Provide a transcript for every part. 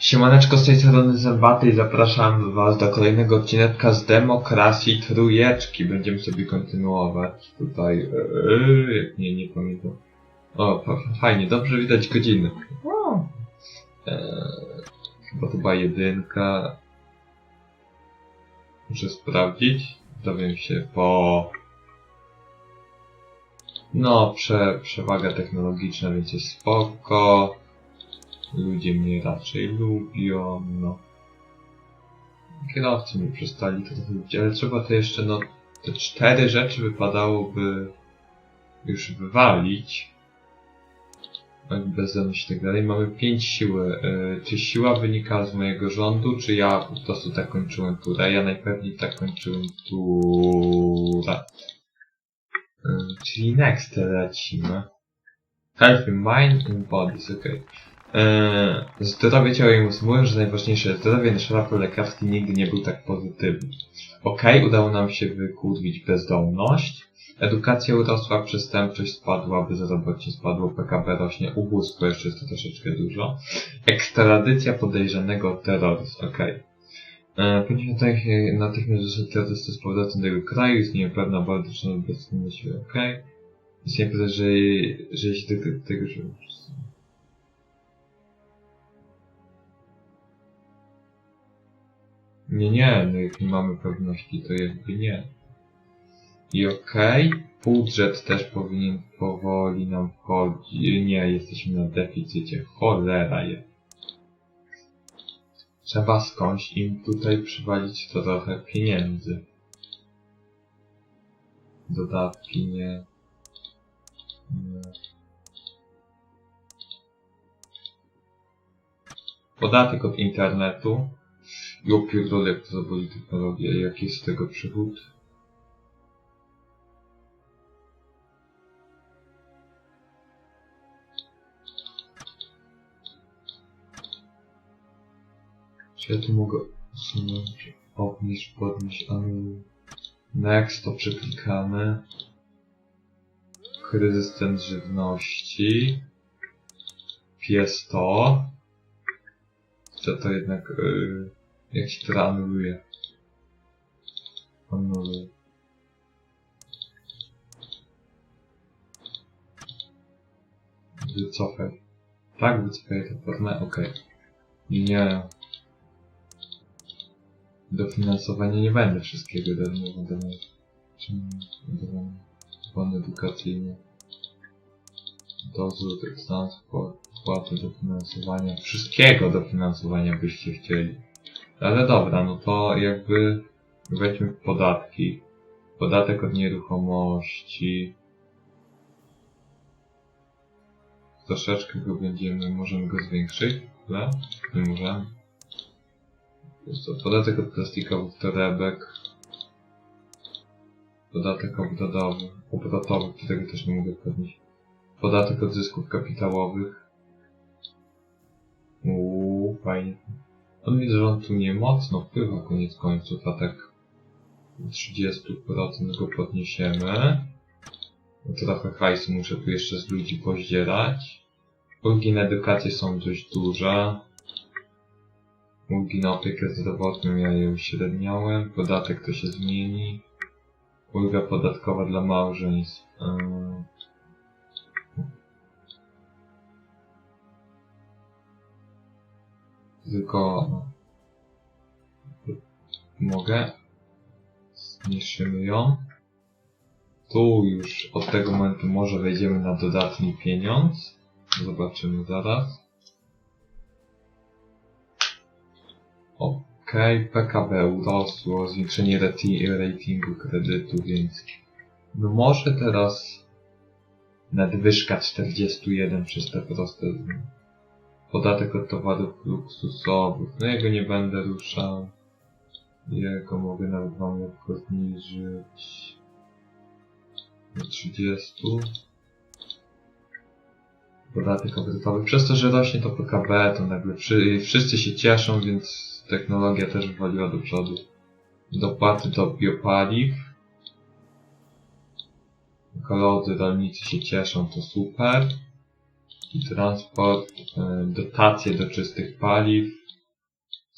Siemaneczko z tej strony Zębaty i zapraszam was do kolejnego odcinka z Demokracji Trójeczki. Będziemy sobie kontynuować tutaj, yy, jak nie, nie pamiętam. O, fa- fajnie, dobrze widać godziny. Eee, chyba to była jedynka. Muszę sprawdzić. Dowiem się po... No, prze, przewaga technologiczna, więc jest spoko. Ludzie mnie raczej lubią, no. Kierowcy mi przestali to lubić, ale trzeba to jeszcze, no, te cztery rzeczy wypadałoby już wywalić. Tak, bezdomność i tak dalej. Mamy pięć siły. Yy, czy siła wynika z mojego rządu, czy ja po prostu tak kończyłem turę? Ja najpewniej tak kończyłem turę. Yy, czyli next lecimy. Health in mind and bodies, okej. Eee, zdrowie ciała i umysłu. Mówią, że najważniejsze zdrowie. Nasz raport lekarski nigdy nie był tak pozytywny. Okej, udało nam się wykurwić bezdomność. Edukacja urosła, przestępczość spadła, bezrobocie spadło, PKB rośnie, ubóstwo jeszcze jest to troszeczkę dużo. Ekstradycja podejrzanego o terroryzm. Okej. Okay. Powinniśmy natychmiast, natychmiast zostać terrorystę z powrotem do tego kraju, istnieje pewna polityczna obecność, okej. Okay. Istnieje pewne, że, że jeśli tego, tego że... Nie, nie, no jak nie mamy pewności, to jakby nie. I okej, budżet też powinien powoli nam wchodzić. Nie, jesteśmy na deficycie. Cholera je. Trzeba skądś im tutaj przywalić trochę pieniędzy. Dodatki nie. nie. Podatek od internetu. I opierdolę, jak to zawodzi technologia, jaki jest z tego przychód? Czy ja tu mogę usunąć, obniż, podnieść, ale... Next to przeklikamy. Kryzys cen żywności. Pies to. Chcę to jednak... Yy... Jak się to anuluje? Anuluję. Wycofaj. Tak, wycofaj tę formę, okej. Nie. Dofinansowanie nie będę wszystkiego darmowo dawał. Bon edukacyjny. Dozór, transport, płaty dofinansowania. Wszystkiego dofinansowania byście chcieli. Ale dobra, no to jakby weźmy podatki. Podatek od nieruchomości. Troszeczkę go będziemy, możemy go zwiększyć, ale nie możemy. Jest to podatek od plastikowych torebek. Podatek obrotowy, obrotowy, którego też nie mogę podnieść. Podatek od zysków kapitałowych. Uuu, fajnie. On widzę, że on tu nie mocno wpływa koniec końców, a tak 30% go podniesiemy. Trochę hajsu muszę tu jeszcze z ludzi pozdzierać. Ulgi na edukację są dość duże. Ulgi na opiekę zdrowotną ja je uśredniałem. Podatek to się zmieni. Ulga podatkowa dla małżeństw. Yy. Tylko mogę. Zniszczymy ją. Tu już od tego momentu może wejdziemy na dodatni pieniądz. Zobaczymy zaraz. Ok, PKB urosło, zwiększenie rati- ratingu kredytu, więc no może teraz nadwyżka 41 przez te proste zmiany. Podatek od towarów luksusowych. No jego nie będę ruszał. Jego mogę nawet wam lekko zniżyć. Do 30. Podatek obrotowy. Przez to, że rośnie to PKB, to nagle wszy wszyscy się cieszą, więc technologia też wywaliła do przodu. Dopłaty do biopaliw. Ekolodzy, rolnicy się cieszą, to super transport, e, dotacje do czystych paliw,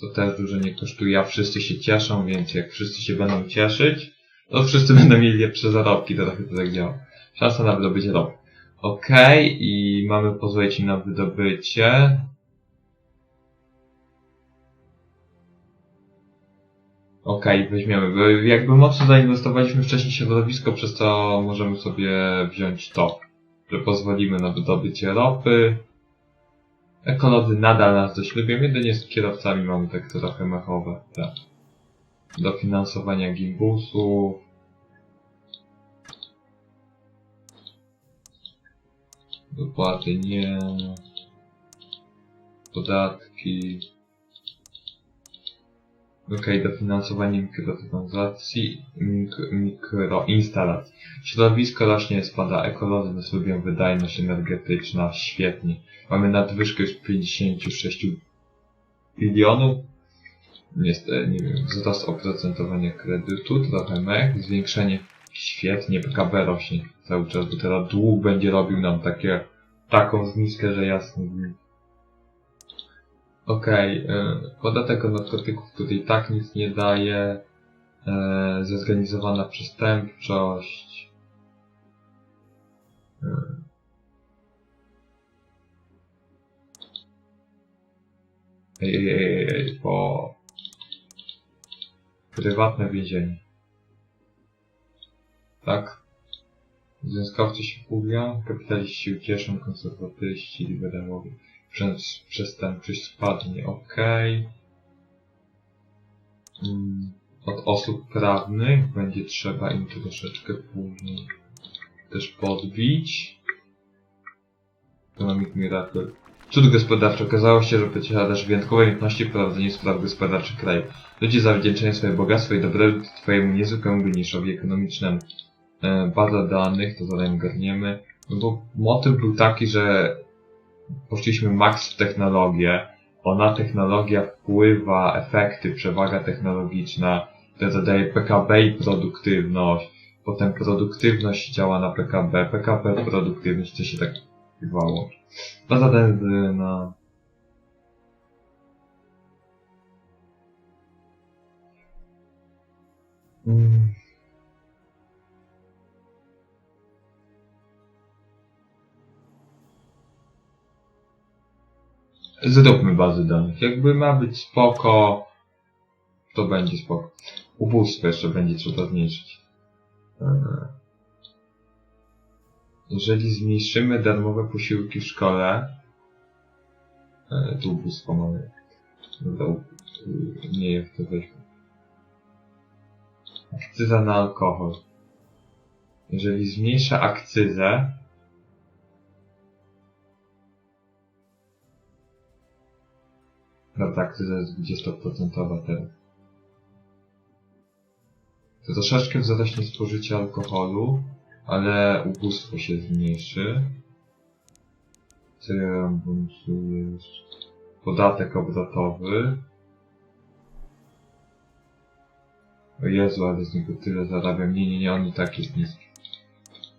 To też dużo nie kosztuje, a wszyscy się cieszą, więc jak wszyscy się będą cieszyć, to wszyscy będą mieli lepsze zarobki, to trochę to tak działa. Szansa na wydobycie ropy. Okej, i mamy pozwolić na wydobycie. Okej, weźmiemy, jakby mocno zainwestowaliśmy wcześniej w środowisko, przez co możemy sobie wziąć to, że pozwolimy na wydobycie ropy. Ekolodzy nadal nas dość lubią, jedynie z kierowcami mamy tak trochę mechowe, tak. Dofinansowania gimbusów. Dopłaty nie. Podatki. Okej, dofinansowanie mikrotransakcji, mikro, mikroinstalacji. Środowisko rośnie, spada ekolodzy, nas lubią wydajność energetyczna, świetnie. Mamy nadwyżkę już 56 bilionów. Niestety, nie wiem, wzrost oprocentowania kredytu, trochę mech, zwiększenie, świetnie, PKB rośnie cały czas, bo teraz dług będzie robił nam takie, taką zniskę, że jasno. Okej, okay, podatek od narkotyków tutaj tak nic nie daje, e, zorganizowana przestępczość, e, Ej, ej, ej, ej, po... Prywatne więzienie. Tak? Związkowcy się kupią, kapitaliści ucieszą, konserwatyści, liberałowie. Przez, przestępczość spadnie, okej. Mm, Od osób prawnych będzie trzeba im troszeczkę później też podbić. Economic Miracle. Cud gospodarczy. Okazało się, że posiadasz wyjątkowe umiejętności w prowadzeniu spraw gospodarczych kraju. Ludzie zawdzięczają swoje bogactwo i dobrobyt twojemu niezwykłemu geniszowi ekonomicznemu. E, baza danych, to zaraz garniemy. No bo motyw był taki, że poszliśmy max w technologię. Ona technologia wpływa, efekty, przewaga technologiczna, to zadaje PKB i produktywność. Potem produktywność działa na PKB, PKB produktywność, to się tak wpływało. Baza danych na... Mm. Zróbmy bazy danych. Jakby ma być spoko, to będzie spoko. Ubóstwo jeszcze będzie trzeba zmniejszyć. Eee. Jeżeli zmniejszymy darmowe posiłki w szkole, e, tu ubóstwo mamy. Nie jest to weźmy. Akcyza na alkohol. Jeżeli zmniejszę akcyzę, Prawda, akcyza jest 20% teraz. To troszeczkę wzrośnie spożycie alkoholu, ale ubóstwo się zmniejszy. Co ja mam bonusujesz? Podatek obrotowy. O Jezu, ale z niego tyle zarabiam. Nie, nie, nie, on i tak jest niski.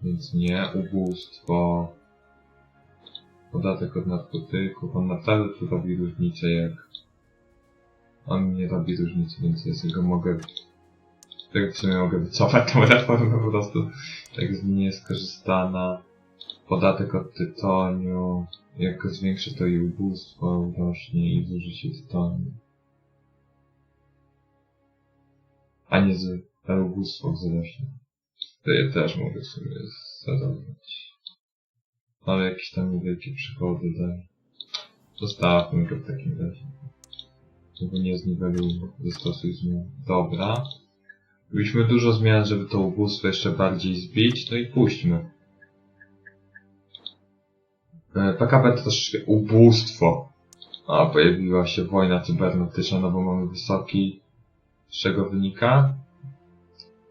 Więc nie. Ubóstwo. Podatek od narkotyków. On naprawdę tu robi różnicę, jak... On nie robi różnicy, więc ja sobie go mogę... Tak w sumie mogę wycofać tą reformę po prostu. Tak z niej nie skorzystana. Podatek od tytoniu. Jak zwiększy, to i ubóstwo rośnie i zużycie tytoniu. A nie z ubóstwo wzrośnie. To ja też mogę sobie zarobić. Ale jakieś tam niewielkie przychody daje. Zostawmy go w takim razie. Żeby nie zniwelujmy, zastosuj zmian. Dobra. Mieliśmy dużo zmian, żeby to ubóstwo jeszcze bardziej zbić, no i puśćmy. E, PKB to troszeczkę ubóstwo. A, pojawiła się wojna cybernetyczna, no bo mamy wysoki... Z czego wynika?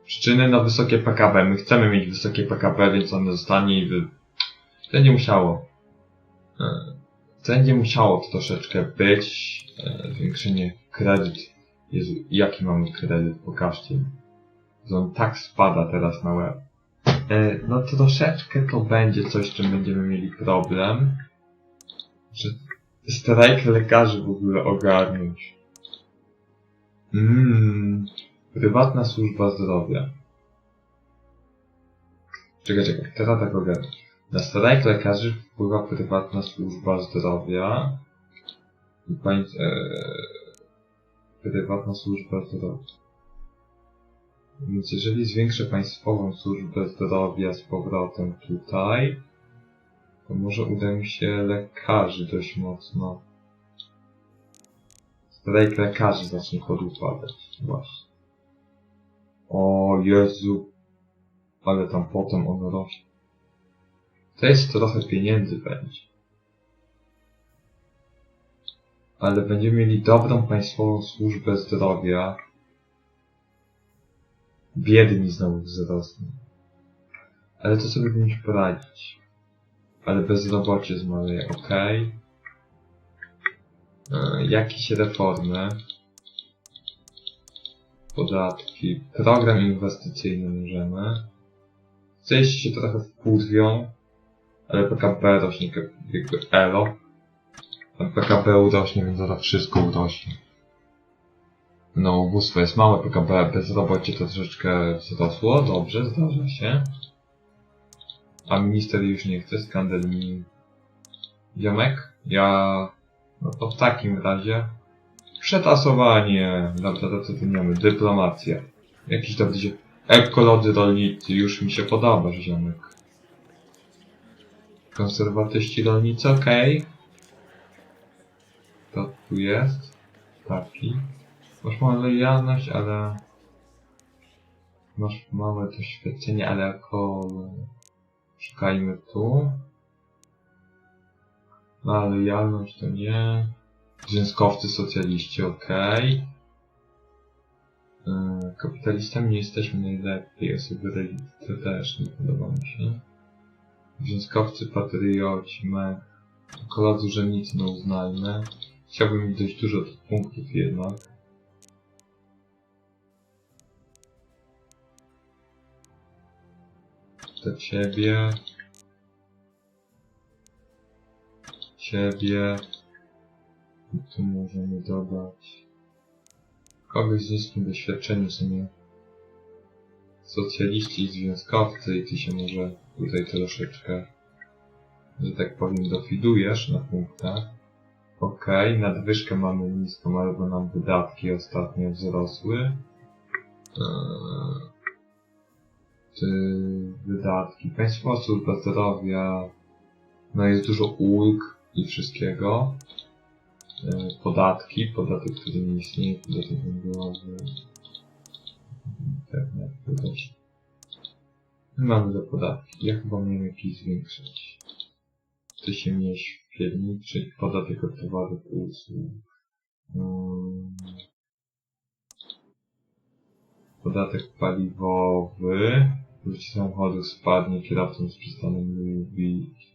Przyczyny na wysokie PKB. My chcemy mieć wysokie PKB, więc ono zostanie i wy... To będzie musiało. E, To będzie musiało troszeczkę być. E, Zwiększenie kredyt. Jezu, jaki mamy kredyt? Pokażcie mi. On tak spada teraz na łeb. E, No troszeczkę to będzie coś, z czym będziemy mieli problem. Że strajk lekarzy w ogóle ogarnąć. Mmm, prywatna służba zdrowia. Czekaj, czekaj, teraz tak ogarnę. Na strajk lekarzy wpływa prywatna służba zdrowia. I pań... E, prywatna służba zdrowia. Więc jeżeli zwiększę państwową służbę zdrowia z powrotem tutaj, to może uda mi się lekarzy dość mocno. Strajk lekarzy zacznie podupadać. Właśnie. O Jezu. Ale tam potem on rośnie. Jest trochę pieniędzy będzie. Ale będziemy mieli dobrą państwową służbę zdrowia. Biedni znowu wzrosną. Ale to sobie powinniśmy poradzić. Ale bezrobocie zmaleje, ok. E, jakieś reformy. Podatki. Program inwestycyjny możemy. Coś się trochę wkurwią. Ale PKB rośnie jak- jakby elo. A PKB urośnie, więc zaraz wszystko urośnie. No, ubóstwo jest małe, PKB, bezrobocie to troszeczkę wzrosło, dobrze, zdarza się. A minister już nie chce, skandal mi... Ziomek? Ja... No to w takim razie... Przetasowanie, dobra, to co tu mamy, dyplomacja. Jakiś to będzie... Ekolodzy rolnicy, już mi się podoba, ziomek. Konserwatyści rolnicy, okej. To tu jest. Taki. Masz małą lojalność, ale... Masz małe doświadczenie, ale jako... Szukajmy tu. Mała lojalność to nie. Związkowcy, socjaliści, okej. Yy, Kapitalistami nie jesteśmy najlepiej, osoby religijne też nie podoba mi się. Związkowcy, patrioci, me... Koledzy urzędnicy, no uznajmy. Chciałbym mieć dość dużo tych punktów jednak. To ciebie. Ciebie. I tu możemy dodać. Kogoś z niskim doświadczeniem w sumie. Socjaliści i związkowcy i ty się może tutaj troszeczkę, że tak powiem, dofidujesz na punktach. Okej, nadwyżkę mamy niską, albo nam wydatki ostatnio wzrosły. Eee, Ty wydatki. Państwowa służba zdrowia. No jest dużo ulg i wszystkiego. Eee, Podatki, podatek, który nie istnieje, podatek węglowy. Internet, też. Mamy za podatki. Ja chyba miałem jakiś zwiększyć. Chce się mieść w pierniczy, podatek od towarów usług. Mm. Podatek paliwowy. Użycie samochodu spadnie, kierowcom z przestaną mówić.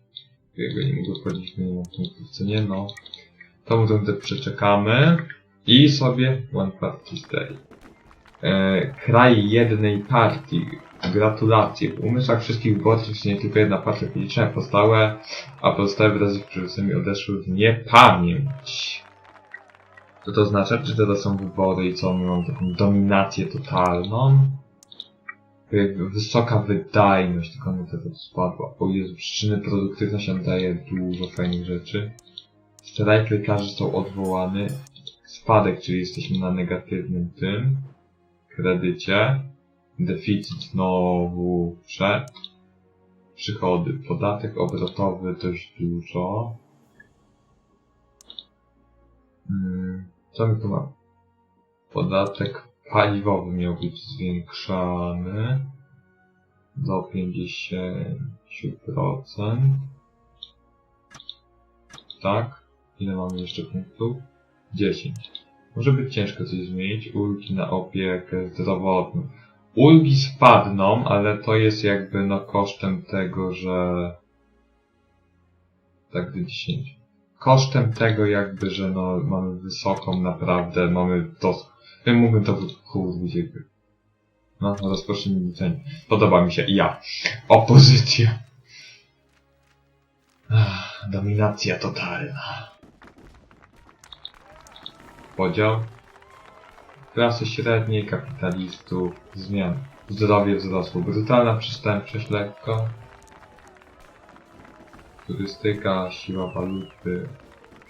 Jego nie mogę wchodzić, nie mam punktów, co nie no. Tą rundę przeczekamy. I sobie One Party Stay. E, kraj jednej partii. Gratulacje. W umysłach wszystkich wyborców istnieje tylko jedna partia polityczna powstałe, a pozostałe wyrazy przywróconymi odeszły w niepamięć. Co to oznacza? Czy teraz są wybory i co? My taką dominację totalną? To wysoka wydajność, tylko mi teraz spadła. O Jezu, przyczyny produktywność nam daje dużo fajnych rzeczy. Strajk lekarzy został odwołany. Spadek, czyli jesteśmy na negatywnym tym kredycie. Deficyt znowu wszedł. Przychody. Podatek obrotowy dość dużo. Hmm, co my tu mamy? Podatek paliwowy miał być zwiększany do 50%. Tak? Ile mamy jeszcze punktów? 10. Może być ciężko coś zmienić. Ulgi na opiekę zdrowotną. Ulgi spadną, ale to jest jakby no kosztem tego, że... Tak do 10. Kosztem tego jakby, że no mamy wysoką naprawdę, mamy to... Ja mógłbym to kurwić jakby. No, rozpocznijmy liczenie. Podoba mi się. Ja. Opozycja. Ach, dominacja totalna. Podział. Klasy średniej, kapitalistów, zmian. Zdrowie wzrosło, brutalna przestępczość lekko. Turystyka, siła waluty,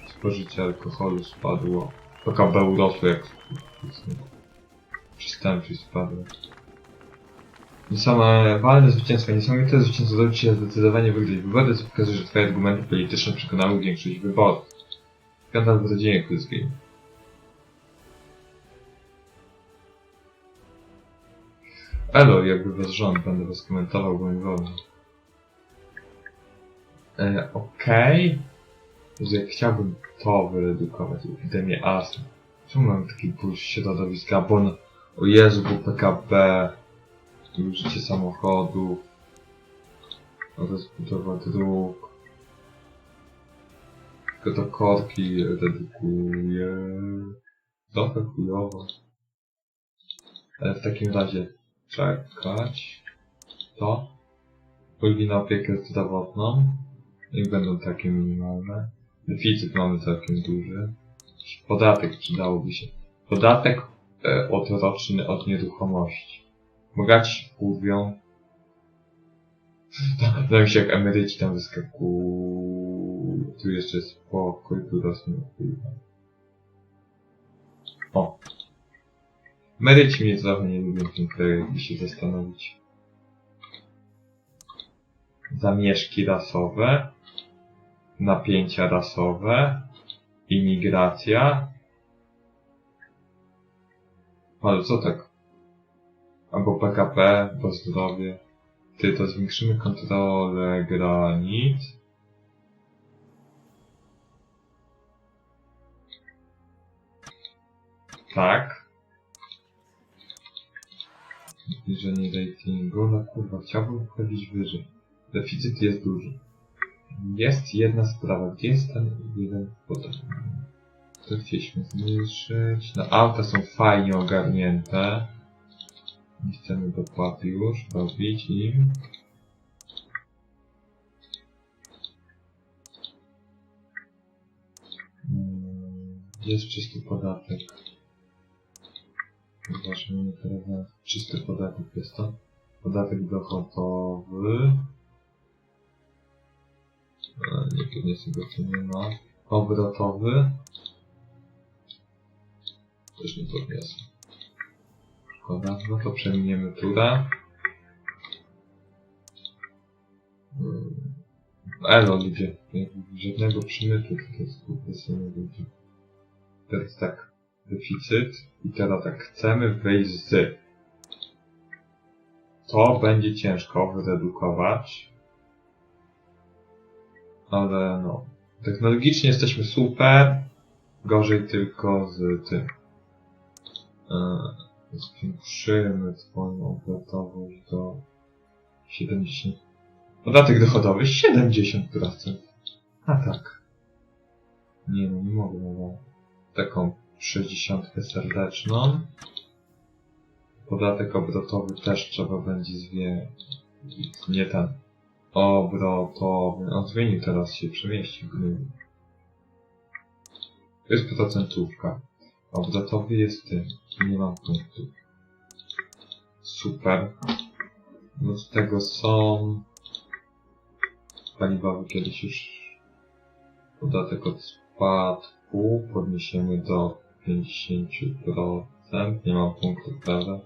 spożycie alkoholu spadło. PKB urosło jak przestępczość spadła. Niesamowalne zwycięstwo, niesamowite zwycięstwo udało Ci się zdecydowanie wygrać wybory, co pokazuje, że Twoje argumenty polityczne przekonały większość wyborów. Skandal w rodzinie królewskiej. Elo, jakby was rząd, będę was komentował, bo mi wolno. E, okej. Że jak chciałbym to wyredukować, epidemię astmy. Czemu mam taki ból środowiska? Bo no, o Jezu, bo PKB, użycie samochodów, rozbudowa dróg. Tylko to korki redukuje. Trochę chujowo. Ale w takim razie czekać. To. Ulgi na opiekę zdrowotną. Niech będą takie minimalne. Deficyt mamy całkiem duży. Podatek przydałoby się. Podatek e, odroczny od nieruchomości. Bogaci. Wydaje mi się jak emeryci tam wyskakują. Tu jeszcze spokój, tu rosną. O. Emeryci mnie trochę nie lubią w jakby się zastanowić. Zamieszki rasowe, napięcia rasowe, imigracja. Ale co tak? Albo PKP, bo zdrowie. Ty, to zwiększymy kontrolę granic. Tak. Zbliżenie ratingu. No kurwa, chciałbym wchodzić wyżej. Deficyt jest duży. Jest jedna sprawa. Gdzie jest ten jeden podatek? To chcieliśmy zmniejszyć. No auta są fajnie ogarnięte. Nie chcemy dopłaty już robić im. Mm, Jest czysty podatek. Zobaczmy teraz czysty podatek jest to. Podatek dochodowy. E, z tego co nie ma. Obrotowy. Też nie podniosę. Szkoda, no to przeminiemy turę. Mm, Elo ludzie, żadnego przymytu tutaj współpracy nie będzie. Teraz tak, deficyt i teraz tak, chcemy wyjść z. To będzie ciężko wyredukować. Ale no, technologicznie jesteśmy super, gorzej tylko z tym. Eee, Zwiększymy twoją obrotowość do 70. Podatek dochodowy 70%. A tak. Nie no, nie mogę no, taką 60 serdeczną. Podatek obrotowy też trzeba będzie zwie... Nie ten. Obrotowy. On zmienił teraz się, przemieścił. To jest procentówka. Obrotowy jest tym. Nie mam punktów. Super. No z tego są... Paliwowy kiedyś już... Podatek od spadku podniesiemy do 50%. Nie mam punktów, prawda?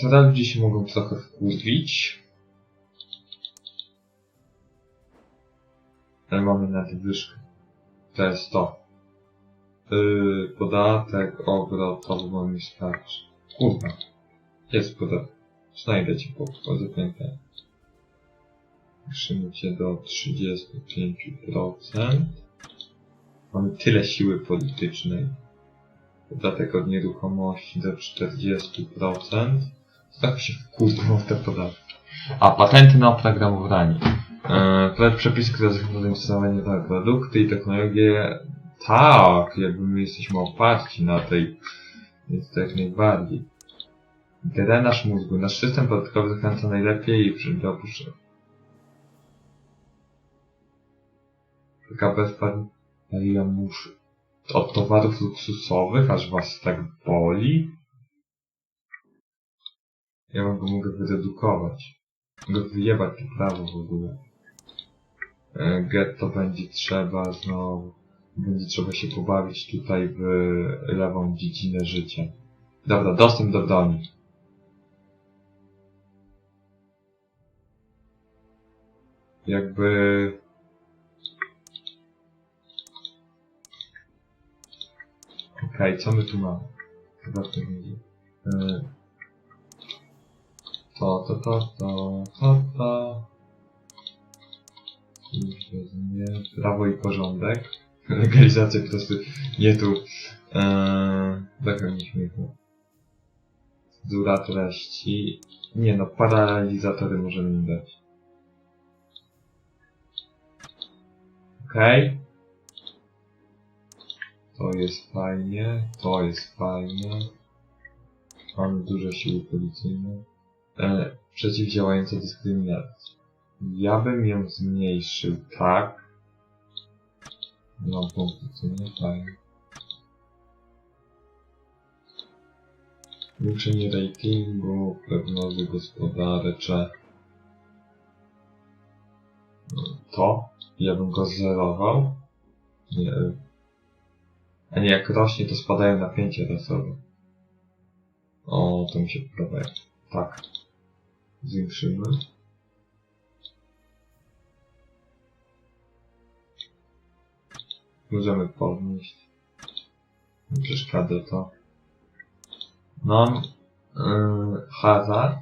Teraz ludzie się mogą trochę wkurwić. Ale mamy nadwyżkę. To jest to. Yy, podatek, obrotowy mam mi starczy. Kurwa. Jest podatek. Znajdę cię po wchodzę pamiętaj. Zwiększymy cię do 35%. Mamy tyle siły politycznej. Podatek od nieruchomości do 40%. Trochę się wkurwą w te podatki. A patenty na oprogramowanie. Eee, projekt przepisy, które zachęcają do inwestowania w produkty i technologie. Tak, jakby my jesteśmy oparci na tej, więc to jak najbardziej. Drenaż mózgu. Nasz system podatkowy zachęca najlepiej przy do opuszczenia. PKB spadł. Ja muszę. od towarów luksusowych, aż was tak boli? Ja wam go mogę wyredukować. Mogę wyjebać to prawo w ogóle. E, Getto będzie trzeba znowu. Będzie trzeba się pobawić tutaj w lewą dziedzinę życia. Dobra, dostęp do broni. Jakby... Okej, co my tu mamy? Chyba to będzie. E, To, to, to, to, to, to. Rozumiem. Prawo i porządek. Legalizacja po prostu nie tu. Eee, mi śmiechu. Cenzura treści. Nie no, paralizatory możemy dać. Okej. To jest fajnie, to jest fajnie. Mamy duże siły policyjne. E, przeciwdziałające dyskryminacji. Ja bym ją zmniejszył tak. No, nie fajnie. Zwiększenie ratingu, prognozy gospodarcze. To? Ja bym go zerował. Nie. A nie, jak rośnie, to spadają napięcia rasowe. O, to mi się podoba. Tak. Zwiększymy. Możemy podnieść. Nie przeszkadza to. Mam yy, hazard.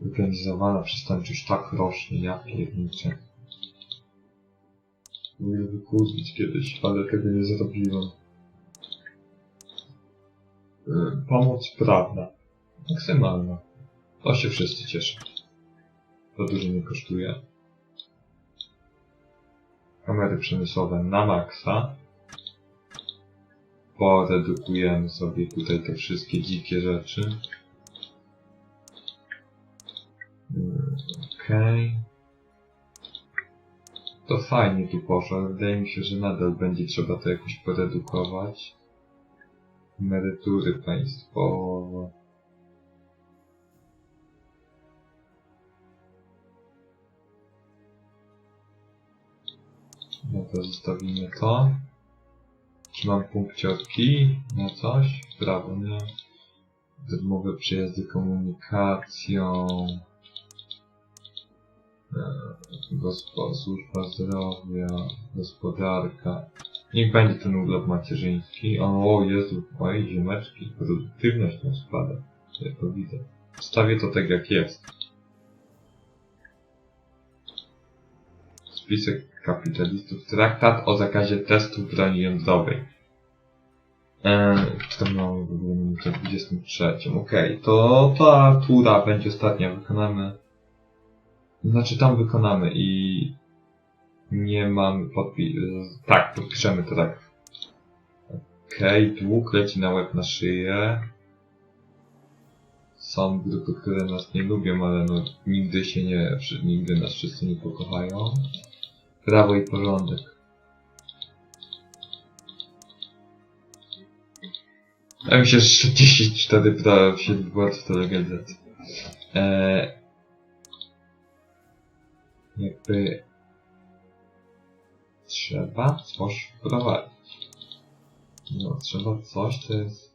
Zorganizowana przestępczość tak rośnie, ja pierniczę. Mogę wykurzyć kiedyś, ale tego nie zrobiłem. Yy, pomoc prawna. Maksymalna. To się wszyscy cieszą. To dużo nie kosztuje. Kamery przemysłowe na maksa. Poredukujemy sobie tutaj te wszystkie dzikie rzeczy. Mm, Okej. To fajnie tu poszło, wydaje mi się, że nadal będzie trzeba to jakoś poredukować. Emerytury państwowe. No to zostawimy to. Czy mam punkciotki na coś? Prawo nie. Darmowe przejazdy komunikacją. Służba zdrowia, gospodarka. Niech będzie ten urlop macierzyński. O, Jezu, moje ziemeczki. Produktywność nam spada. Ja to widzę. Stawię to tak jak jest. Spisek kapitalistów. Traktat o zakazie testów broni jądrowej. Eee, czy tam mamy w ogóle minutę 23. Okej, to ta tura będzie ostatnia. Wykonamy. Znaczy tam wykonamy i nie mam podpi... Tak, podpiszemy to tak. Okej, dług leci na łeb na szyję. Są grupy, które nas nie lubią, ale no nigdy się nie, nigdy nas wszyscy nie pokochają. Prawo i porządek. Ja myślę, że 44 praw się w legalizacji. Eee, jakby trzeba coś wprowadzić. No, trzeba coś, to jest...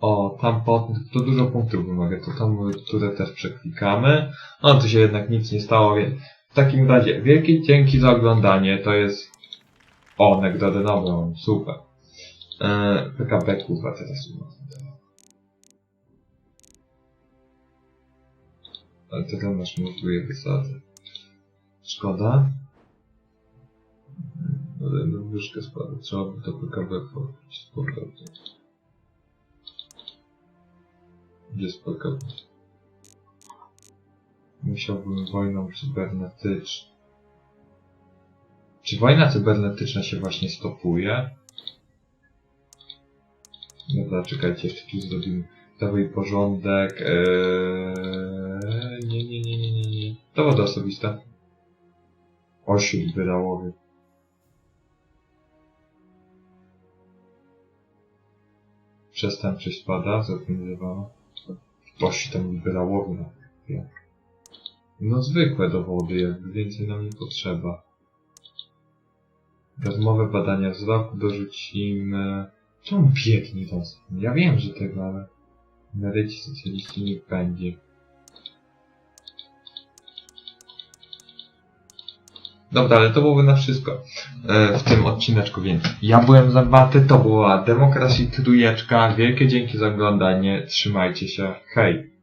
O, tam po, to dużo punktów wymaga, to tam, które też przeklikamy. No, tu się jednak nic nie stało, więc w takim razie wielkie dzięki za oglądanie, to jest... O, nagrodę nową, super. Eee, PKB kurwa teraz. Ale tam masz mózguje wysadzę. Szkoda. Ale no wyżkę spada. Trzeba by to PKB powrotem. Gdzie jest PKB? Musiałbym wojną cybernetyczną. Czy wojna cybernetyczna się właśnie stopuje? Dobra, czekajcie, jeszcze tu zrobimy i porządek. Eee, Dowody osobiste. Osi liberałowie. Przestępczość spada, zorganizowana. Osi tam liberałowie. jak- No zwykłe dowody, jakby więcej nam nie potrzeba. Rozmowe, badania wzroku dorzucimy. Czemu biegnie tam? Ja wiem, że tego, ale... Emeryci, socjaliści niech będzie. Dobra, ale to byłoby na wszystko. E, w tym odcineczku, więc ja byłem Zębaty, to była Demokracji Trójeczka, wielkie dzięki za oglądanie, trzymajcie się, hej!